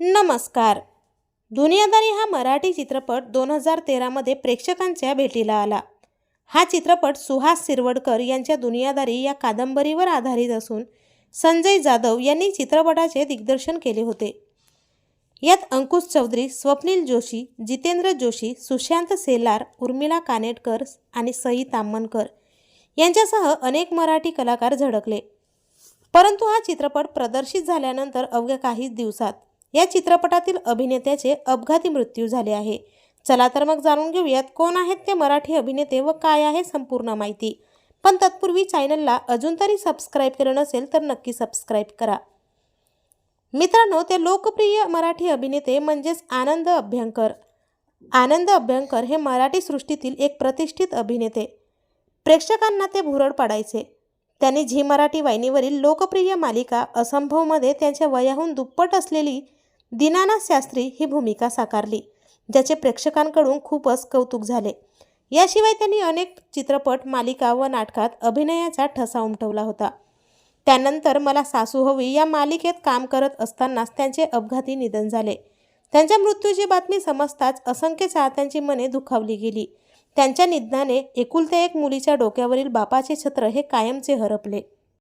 नमस्कार. दुनियादारी हा मराठी चित्रपट दोन हजार तेरामध्ये प्रेक्षकांच्या भेटीला आला. हा चित्रपट सुहास शिरवडकर यांच्या दुनियादारी या कादंबरीवर आधारित असून संजय जाधव यांनी चित्रपटाचे दिग्दर्शन केले होते. यात अंकुश चौधरी स्वप्नील जोशी जितेंद्र जोशी सुशांत सेलार उर्मिला कानेटकर आणि सई ताम्हणकर यांच्यासह अनेक मराठी कलाकार झळकले. परंतु हा चित्रपट प्रदर्शित झाल्यानंतर अवघ्या काहीच दिवसात या चित्रपटातील अभिनेत्याचे अपघाती मृत्यू झाले आहे. चला तर मग जाणून घेऊयात कोण आहेत ते मराठी अभिनेते व काय आहे संपूर्ण माहिती. पण तत्पूर्वी चॅनलला अजून तरी सबस्क्राईब केलं नसेल तर नक्की सबस्क्राईब करा. मित्रांनो ते लोकप्रिय मराठी अभिनेते म्हणजेच आनंद अभ्यंकर. आनंद अभ्यंकर हे मराठी सृष्टीतील एक प्रतिष्ठित अभिनेते. प्रेक्षकांना ते भुरळ पाडायचे. त्यांनी झी मराठी वाहिनीवरील लोकप्रिय मालिका असंभवमध्ये त्यांच्या वयाहून दुप्पट असलेली दीनानाथ शास्त्री ही भूमिका साकारली ज्याचे प्रेक्षकांकडून खूपच कौतुक झाले. याशिवाय त्यांनी अनेक चित्रपट मालिका व नाटकात अभिनयाचा ठसा उमटवला होता. त्यानंतर मला सासू हवी या मालिकेत काम करत असतानाच त्यांचे अपघाती निधन झाले. त्यांच्या मृत्यूची बातमी समजताच असंख्य चाहत्यांची मने दुखावली गेली. त्यांच्या निधनाने एकुलत्या एक मुलीच्या डोक्यावरील बापाचे छत्र हे कायमचे हरपले.